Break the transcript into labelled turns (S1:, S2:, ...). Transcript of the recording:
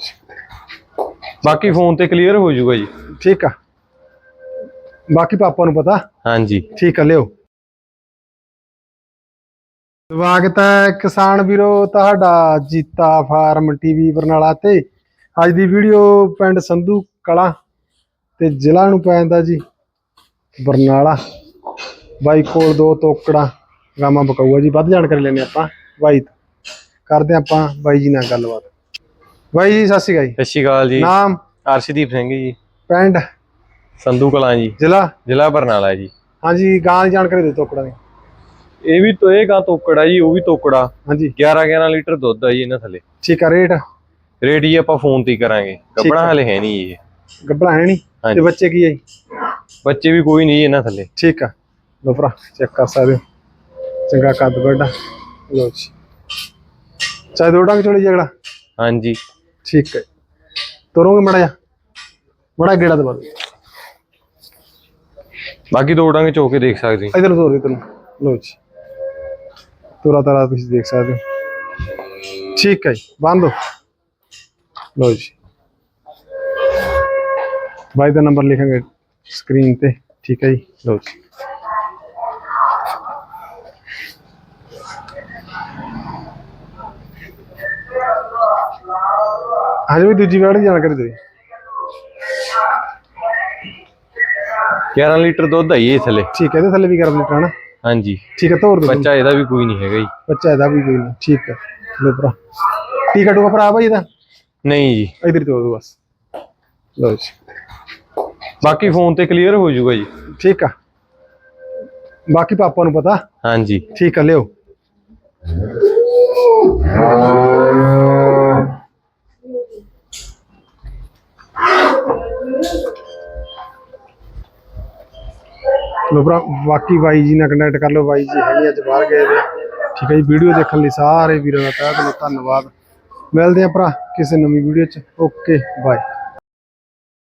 S1: ਜੀ
S2: ਬਾਕੀ ਫੋਨ ਤੇ ਕਲੀਅਰ ਹੋ ਜਾਊਗਾ ਜੀ।
S1: ਠੀਕ ਆ। ਬਾਕੀ ਪਾਪਾ ਨੂੰ ਪਤਾ।
S2: ਹਾਂਜੀ।
S1: ਠੀਕ ਆ ਲਿਓ। ਸਵਾਗਤ ਹੈ ਕਿਸਾਨ ਵੀਰੋ ਤੁਹਾਡਾ ਜੀਤਾ ਫਾਰਮ ਟੀਵੀ ਬਰਨਾਲਾ ਤੇ। ਅੱਜ ਦੀ ਵੀਡੀਓ ਪਿੰਡ ਸੰਧੂ ਕਲਾ ਤੇ ਜ਼ਿਲ੍ਹਾ ਨੂੰ ਪੈ ਜਾਂਦਾ ਜੀ ਬਰਨਾਲਾ। ਬਾਈ ਕੋਲ ਦੋ ਤੋਕੜਾ ਗਾਮਾ ਬਕਾਊਆ ਜੀ। ਵੱਧ ਜਾਣਕਾਰੀ ਲੈਣੇ ਆਪਾਂ। ਬਾਈ। ਕਰਦੇ ਆਪਾਂ ਬਾਈ ਜੀ ਨਾਲ ਗੱਲਬਾਤ। ਬਾਈ ਜੀ ਸਤਿ ਸ਼੍ਰੀ ਅਕਾਲ ਜੀ।
S2: ਸਤਿ ਸ਼੍ਰੀ ਅਕਾਲ ਜੀ।
S1: ਨਾਮ?
S2: ਅਰਸ਼ਦੀਪ ਸਿੰਘ ਜੀ।
S1: ਪਿੰਡ?
S2: ਸੰਧੂ ਕਲਾਂ ਜੀ।
S1: ਜ਼ਿਲ੍ਹਾ?
S2: ਜ਼ਿਲ੍ਹਾ ਬਰਨਾਲਾ ਜੀ।
S1: ਹਾਂਜੀ ਗਾਂ ਦੀ ਜਾਣਕਾਰੀ ਦੇ ਤੋਕੜਾ ਦੀ।
S2: ਇਹ ਵੀ ਤੋਂ ਇਹ ਗਾਂ ਤੋਕੜਾ ਜੀ ਉਹ ਵੀ ਤੋਕੜਾ।
S1: ਹਾਂਜੀ।
S2: 11 11 ਲੀਟਰ ਦੁੱਧ ਆ ਜੀ ਇਹਨਾਂ ਥੱਲੇ।
S1: ਠੀਕ ਆ ਰੇਟ?
S2: ਰੇਟ ਜੀ ਆਪਾਂ ਫੋਨ ਤੇ ਹੀ ਕਰਾਂਗੇ। ਕੱਪੜਾ ਹਲੇ ਹੈ ਨਹੀਂ ਜੀ ਇਹ।
S1: ਗੱਬਲਾ ਹੈ ਨਹੀਂ? ਤੇ ਬੱਚੇ ਕੀ ਹੈ ਜੀ?
S2: ਬੱਚੇ ਵੀ ਕੋਈ ਨਹੀਂ ਇਹਨਾਂ ਥੱਲੇ।
S1: ਠੀਕ ਆ। ਲੋ ਭਰਾ ਚੈੱਕ ਕਰ ਸਕਦੇ ਹੋ। ਚੰਗਾ ਕੱਦ ਵੱਡਾ। ਲੋ ਜੀ। ਚਾਹੇ ਦੋ ਡੰਗ ਚੋਲੀ ਜਗੜਾ
S2: ਹਾਂਜੀ।
S1: ਠੀਕ ਹੈ ਤੁਰੋਗੇ ਮੜਾ ਜਾ ਮੜਾ ਗੇੜਾ ਦਬਾ ਦੇ
S2: ਬਾਕੀ ਦੋ ਡੰਗ ਚੋ ਕੇ ਦੇਖ ਸਕਦੇ ਹੋ।
S1: ਇਧਰ ਤੋਰ ਇਧਰ ਲੋ ਜੀ ਤੁਰਾ ਤਰਾ ਤੁਸੀਂ ਦੇਖ ਸਕਦੇ ਹੋ ਠੀਕ ਹੈ ਜੀ ਬੰਦ ਦੋ ਲੋ ਜੀ ਬਾਈ ਦਾ ਨੰਬਰ ਲਿਖਾਂਗੇ ਸਕਰੀਨ ਤੇ ਠੀਕ ਹੈ ਜੀ ਲੋ ਜੀ ਹਜੇ ਵੀ ਦੂਜੀ ਵਾਰ ਦੀ ਜਾਣਕਾਰੀ ਦੇ
S2: 11 ਲੀਟਰ ਦੁੱਧ ਜੀ ਇਹ ਥੱਲੇ।
S1: ਠੀਕ ਹੈ ਇਹਦੇ ਥੱਲੇ ਵੀ ਗਰਮ ਲੀਟਰ ਹੈ ਨਾ
S2: ਹਾਂਜੀ।
S1: ਠੀਕ ਹੈ ਤੋਰ ਦੋ
S2: ਬੱਚਾ ਇਹਦਾ ਵੀ ਕੋਈ ਨਹੀਂ ਹੈਗਾ ਜੀ।
S1: ਬੱਚਾ ਇਹਦਾ ਵੀ ਕੋਈ ਨਹੀਂ ਠੀਕ ਹੈ। ਲੋ ਭਰਾ। ਠੀਕ ਹੈ ਟੂਆ ਭਰਾ ਭਾਈ ਇਹਦਾ?
S2: ਨਹੀਂ ਜੀ।
S1: ਇਧਰ ਹੀ ਤੋਰ ਦੋ ਬਸ। ਲੋ ਜੀ।
S2: ਬਾਕੀ ਫੋਨ ਤੇ ਕਲੀਅਰ ਹੋ ਜਾਊਗਾ ਜੀ।
S1: ਠੀਕ ਆ। ਬਾਕੀ ਪਾਪਾ ਨੂੰ ਪਤਾ।
S2: ਹਾਂਜੀ।
S1: ਠੀਕ ਆ ਲਿਓ। ਲੋ ਭਰਾ, ਬਾਕੀ ਬਾਈ ਜੀ ਨਾਲ ਕੰਟੈਕਟ ਕਰ ਲਓ, ਬਾਈ ਜੀ ਹੈਗੇ ਅੱਜ ਬਾਹਰ ਗਏ ਨੇ ਠੀਕ ਹੈ ਜੀ, ਵੀਡੀਓ ਦੇਖਣ ਲਈ ਸਾਰੇ ਵੀਰਾਂ ਦਾ ਤਹਿ ਦਿਲੋਂ ਧੰਨਵਾਦ। ਮਿਲਦੇ ਆ ਭਰਾ ਕਿਸੇ ਨਵੀਂ ਵੀਡੀਓ ਚ। Okay bye